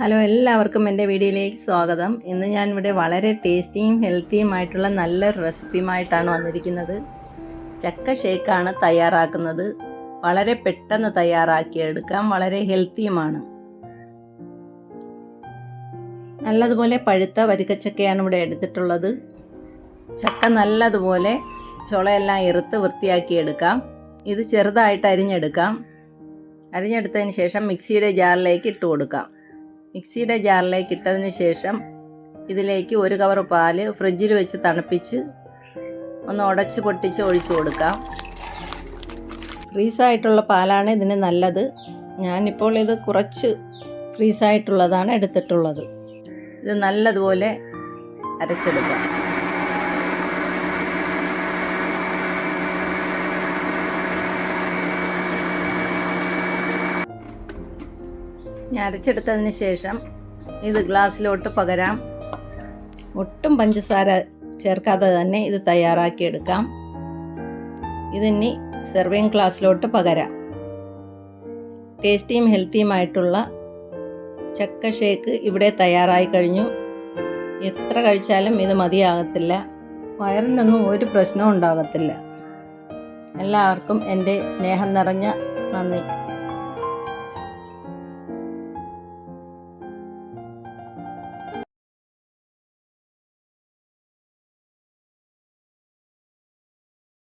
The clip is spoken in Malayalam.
ഹലോ എല്ലാവർക്കും എന്റെ വീഡിയോയിലേക്ക് സ്വാഗതം. ഇന്ന് ഞാൻ ഇവിടെ വളരെ ടേസ്റ്റിയും ഹെൽത്തിയുമായിട്ടുള്ള നല്ലൊരു റെസിപ്പിയുമായിട്ടാണ് വന്നിരിക്കുന്നത്. ചക്ക ഷേക്കാണ് തയ്യാറാക്കുന്നത്. വളരെ പെട്ടെന്ന് തയ്യാറാക്കിയെടുക്കാം. വളരെ ഹെൽത്തിയുമാണ്. നല്ലതുപോലെ പഴുത്ത വരിക്കച്ചക്കയാണ് ഇവിടെ എടുത്തിട്ടുള്ളത്. ചക്ക നല്ലതുപോലെ ചുളയെല്ലാം ഇറുത്ത് വൃത്തിയാക്കിയെടുക്കാം. ഇത് ചെറുതായിട്ട് അരിഞ്ഞെടുക്കാം. അരിഞ്ഞെടുത്തതിന് ശേഷം മിക്സിയുടെ ജാറിലേക്ക് ഇട്ട് കൊടുക്കാം. മിക്സിയുടെ ജാറിലേക്ക് ഇട്ടതിന് ശേഷം ഇതിലേക്ക് ഒരു കവർ പാൽ ഫ്രിഡ്ജിൽ വെച്ച് തണുപ്പിച്ച് ഒന്ന് ഉടച്ച് പൊട്ടിച്ച് ഒഴിച്ചു കൊടുക്കാം. ഫ്രീസായിട്ടുള്ള പാലാണ് ഇതിന് നല്ലത്. ഞാനിപ്പോൾ ഇത് കുറച്ച് ഫ്രീസായിട്ടുള്ളതാണ് എടുത്തിട്ടുള്ളത്. ഇത് നല്ലതുപോലെ അരച്ചെടുക്കാം. അരച്ചെടുത്തതിന് ശേഷം ഇത് ഗ്ലാസ്സിലോട്ട് പകരാം. ഒട്ടും പഞ്ചസാര ചേർക്കാതെ തന്നെ ഇത് തയ്യാറാക്കിയെടുക്കാം. ഇതിനി സെർവിങ് ഗ്ലാസ്സിലോട്ട് പകരാം. ടേസ്റ്റിയും ഹെൽത്തിയുമായിട്ടുള്ള ചക്ക ഷേക്ക് ഇവിടെ തയ്യാറായി കഴിഞ്ഞു. എത്ര കഴിച്ചാലും ഇത് മതിയാകത്തില്ല. വയറിനൊന്നും ഒരു പ്രശ്നവും ഉണ്ടാകത്തില്ല. എല്ലാവർക്കും എന്റെ സ്നേഹം നിറഞ്ഞ നന്ദി.